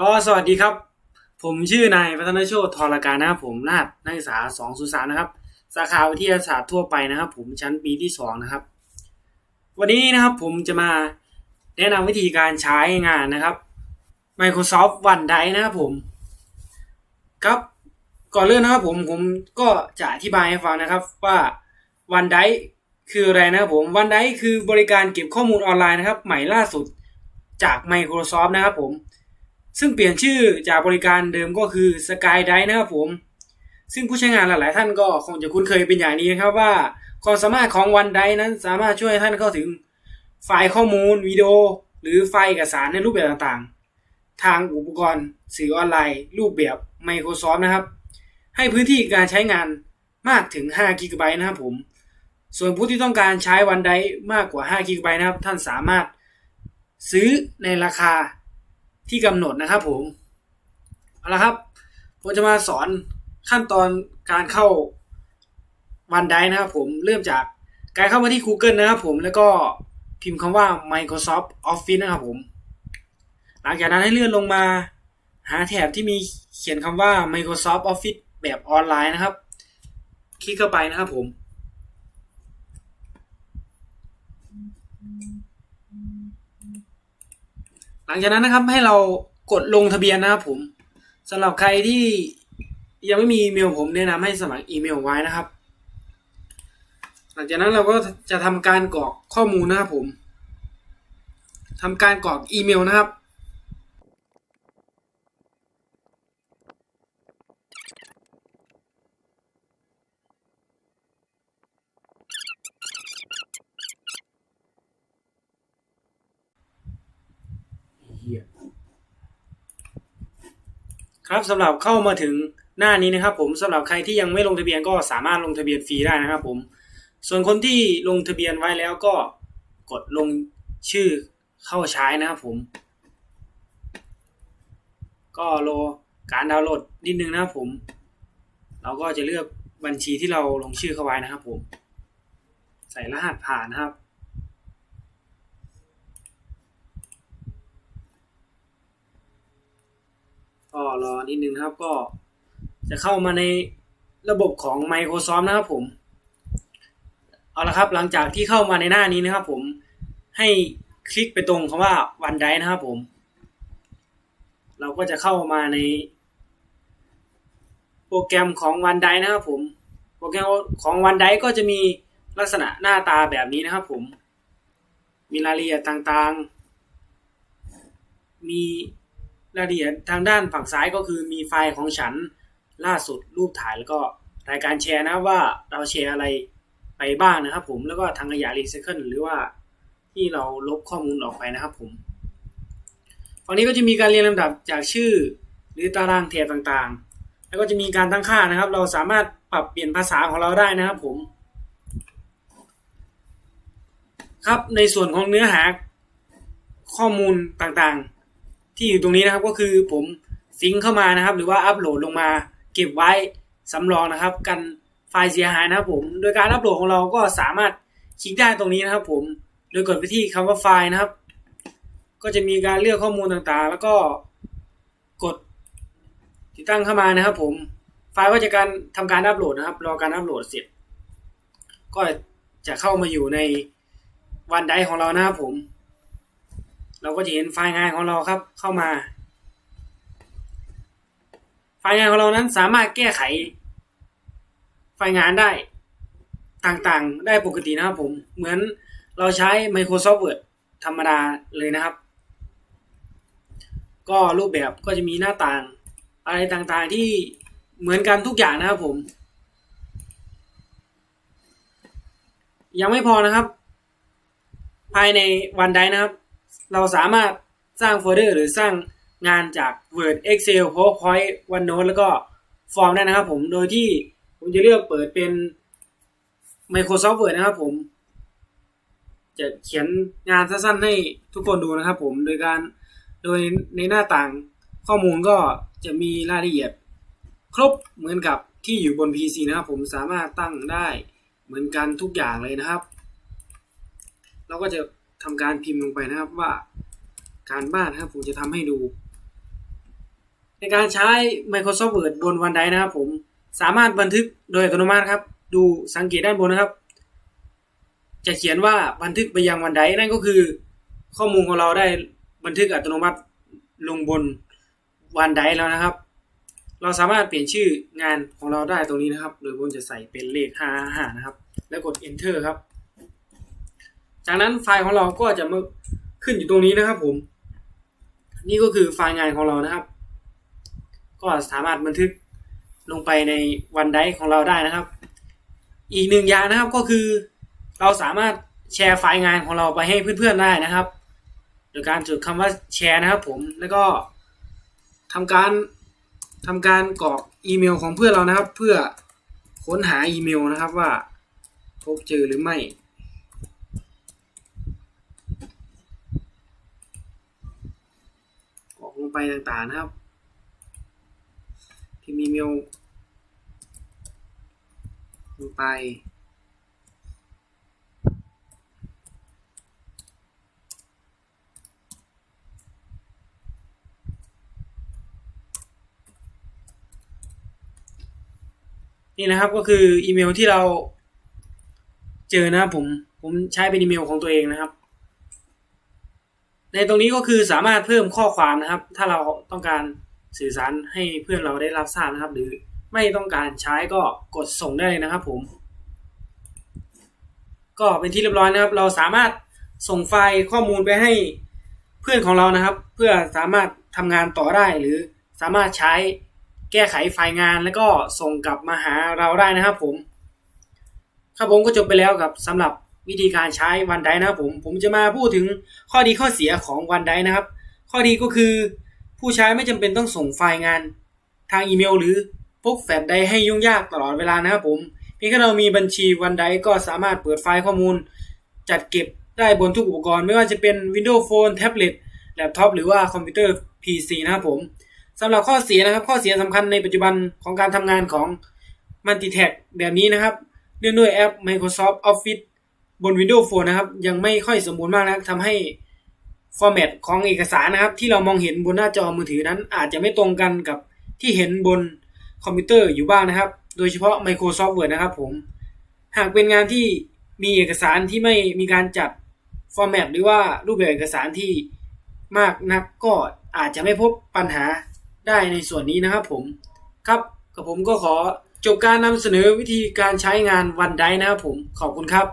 อ๋อสวัสดีครับ ผมชื่อนายพัฒนโชติทรการนะครับผมรหัสนักศึกษา203นะครับ สาขาวิทยาศาสตร์ทั่วไปนะครับ ผมชั้นปีที่สองนะครับ วันนี้นะครับผมจะมาแนะนำวิธีการใช้งานนะครับ Microsoft OneDrive นะครับผม ครับก่อนเริ่มนะครับผมผมก็จะอธิบายให้ฟังนะครับว่า OneDrive คืออะไรนะครับผม OneDrive คือบริการเก็บข้อมูลออนไลน์นะครับ ใหม่ล่าสุดจาก Microsoft นะครับผม ซึ่งเปลี่ยนชื่อจากบริการเดิมก็คือ Skydive นะครับผม ซึ่งผู้ใช้งานหลาย ๆ ท่านก็คงจะคุ้นเคยเป็นอย่างนี้นะครับว่า ความสามารถของ OneDrive นั้นสามารถช่วยให้ท่านเข้าถึงไฟล์ข้อมูลวิดีโอ หรือไฟล์เอกสารในรูปแบบต่างๆ ทางอุปกรณ์ สื่อออนไลน์ รูปแบบ Microsoft นะครับ ให้พื้นที่การใช้งานมากถึง5 g b นะครับผม ส่วนผู้ที่ต้องการใช้ OneDrive มากกว่า5 g b นะครับ ท่านสามารถซื้อในราคา ที่กำหนดนะครับผมเอาละครับผมจะมาสอนขั้นตอนการเข้าวันไดนะครับผมเริ่มจากการเข้ามาที่ Google นะครับผมแล้วก็พิมพ์คำว่า Microsoft Office นะครับผม หลังจากนั้นให้เลื่อนลงมา หาแถบที่มีเขียนคำว่า Microsoft Office แบบออนไลน์นะครับ คลิกเข้าไปนะครับผม หลังจากนั้นนะครับให้เรากดลงทะเบียนนะครับผมสำหรับใครที่ยังไม่มีอีเมลผมแนะนำให้สมัครอีเมลไว้นะครับ หลังจากนั้นเราก็จะทำการกรอกข้อมูลนะครับผมทำการกรอกอีเมลนะครับ ครับสำหรับเข้ามาถึงหน้านี้นะครับ ผมสำหรับใครที่ยังไม่ลงทะเบียนก็สามารถลงทะเบียนฟรีได้นะครับ ผม ส่วนคนที่ลงทะเบียนไว้แล้วก็กดลงชื่อเข้าใช้นะครับผม ก็รอการดาวน์โหลดนิดนึงนะครับผม เราก็จะเลือกบัญชีที่เราลงชื่อเข้าไว้นะครับผม ใส่รหัสผ่านนะครับ รอนิดนึงนะครับก็จะเข้ามาในระบบของ Microsoft นะครับผม เอาละครับหลังจากที่เข้ามาในหน้านี้นะครับผมให้คลิกไปตรงคำว่า OneDrive นะครับผม เราก็จะเข้ามาในโปรแกรมของ OneDrive นะครับผม โปรแกรมของ OneDrive ก็จะมีลักษณะหน้าตาแบบนี้นะครับผม มีรายละเอียดต่างๆ มี รายละเอียดทางด้านฝั่งซ้ายก็คือมีไฟล์ของฉันล่าสุดรูปถ่ายแล้วก็รายการแชร์นะว่าเราแชร์อะไรไปบ้างนะครับผมแล้วก็ทางขยะรีไซเคิลหรือว่าที่เราลบข้อมูลออกไปนะครับผมฝั่งนี้ก็จะมีการเรียงลำดับจากชื่อหรือตารางแถบต่างๆ แล้วก็จะมีการตั้งค่านะครับ เราสามารถปรับเปลี่ยนภาษาของเราได้นะครับผมครับในส่วนของเนื้อหาข้อมูลต่างๆ ที่อยู่ตรงนี้นะครับก็คือผมซิงเข้ามานะครับ หรือว่าอัปโหลดลงมา เก็บไว้สำรองนะครับ กันไฟล์เสียหายนะครับผม โดยการอัปโหลดของเราก็สามารถคลิกได้ตรงนี้นะครับ ผมโดยกดไปที่คำว่าไฟล์นะครับ ก็จะมีการเลือกข้อมูลต่างๆ แล้วก็กดติดตั้งเข้ามานะครับ ผมไฟล์ก็จะการทำการอัปโหลดนะครับ รอการอัปโหลดเสร็จ ก็จะเข้ามาอยู่ในวันไดของเรานะครับผม เราก็จะเห็นไฟล์งานของเราครับเข้ามา ไฟล์งานของเรานั้นสามารถแก้ไข ไฟล์งานได้ต่างๆ ได้ปกตินะครับผม เหมือนเราใช้ Microsoft Word ธรรมดาเลยนะครับ ก็รูปแบบก็จะมีหน้าต่าง อะไรต่างๆที่เหมือนกันทุกอย่างนะครับผม ยังไม่พอนะครับ ภายในวันไดนะครับ เราสามารถสร้างโฟลเดอร์หรือสร้างงานจาก Word Excel PowerPoint OneNote แล้วก็ฟอร์มได้นะครับผมโดยที่ผมจะเลือกเปิดเป็น Microsoft Word นะครับผม จะเขียนงานสั้นๆให้ทุกคนดูนะครับผมโดยการโดยในหน้าต่างข้อมูลก็จะมีรายละเอียด ครบเหมือนกับที่อยู่บน PC นะครับผมสามารถตั้งได้เหมือนกันทุกอย่างเลยนะครับ เราก็จะ ทำการพิมพ์ลงไปนะครับว่าการบ้านนะครับผมจะทำให้ดู ในการใช้ Microsoft Word บน OneDrive นะครับผมสามารถบันทึกโดยอัตโนมัติครับ ดูสังเกตด้านบนนะครับ จะเขียนว่าบันทึกไปยัง OneDrive นั่นก็คือ ข้อมูลของเราได้บันทึกอัตโนมัติลงบน OneDrive แล้วนะครับ เราสามารถเปลี่ยนชื่องานของเราได้ตรงนี้นะครับ โดยบนจะใส่เป็นเลข555นะครับ แล้วกด enter ครับ จากนั้นไฟล์ของเราก็จะมาขึ้นอยู่ตรงนี้นะครับผม นี่ก็คือไฟล์งานของเรานะครับ ก็สามารถบันทึกลงไปในวันไดของเราได้นะครับ อีกหนึ่งอย่างนะครับก็คือ เราสามารถแชร์ไฟล์งานของเราไปให้เพื่อนๆได้นะครับ โดยการจดคำว่าแชร์นะครับ ผมแล้วก็ทำการทำการกรอกอีเมลของเพื่อนเรานะครับ เพื่อค้นหาอีเมลนะครับว่าพบเจอหรือไม่ ออกลง ไปต่างๆนะครับ พิมพ์อีเมลลงไป นี่นะครับก็คืออีเมลที่เราเจอนะครับผม ผมใช้เป็นอีเมลของตัวเองนะครับ ในตรงนี้ก็คือสามารถเพิ่มข้อความนะครับ ถ้าเราต้องการสื่อสารให้เพื่อนเราได้รับทราบนะครับ หรือไม่ต้องการใช้ก็กดส่งได้เลยนะครับ ผม ก็เป็นที่เรียบร้อยนะครับ เราสามารถส่งไฟล์ข้อมูลไปให้เพื่อนของเรานะครับ เพื่อสามารถทำงานต่อได้หรือสามารถใช้แก้ไขไฟล์งานแล้วก็ส่งกลับมาหาเราได้นะครับ ผม ครับผมก็จบไปแล้วกับสำหรับ วิธีการใช้วันไดนะครับผมผมจะมาพูดถึงข้อดีข้อเสียของวันไดนะครับ ข้อดีก็คือ ผู้ใช้ไม่จำเป็นต้องส่งไฟล์งานทางอีเมล หรือพกแฟลชไดร์ให้ยุ่งยากตลอดเวลานะครับผมเพียงแค่เรามีบัญชีวันไดก็สามารถเปิดไฟล์ข้อมูล จัดเก็บได้บนทุกอุปกรณ์ ไม่ว่าจะเป็น Windows Phone แท็บเล็ตแล็ปท็อปหรือว่าคอมพิวเตอร์ PC นะครับผมสำหรับข้อเสียนะครับ ข้อเสียสำคัญในปัจจุบันของการทำงานของ Multitag แบบนี้นะครับ เนื่องด้วยแอป Microsoft Office บน Windows Phone นะครับ ยังไม่ค่อยสมบูรณ์มากนะทำให้ฟอร์แมตของเอกสารนะครับ ที่เรามองเห็นบนหน้าจอมือถือนั้น อาจจะไม่ตรงกันกับที่เห็นบนคอมพิวเตอร์อยู่บ้างนะครับ โดยเฉพาะ Microsoft Word นะครับผม หากเป็นงานที่มีเอกสารที่ไม่มีการจัดฟอร์แมตหรือว่ารูปแบบเอกสารที่มากนักก็อาจจะไม่พบปัญหาได้ในส่วนนี้นะครับผมครับกับผมก็ขอจบการนำเสนอวิธีการใช้งานวันไดนะครับผมขอบคุณครับ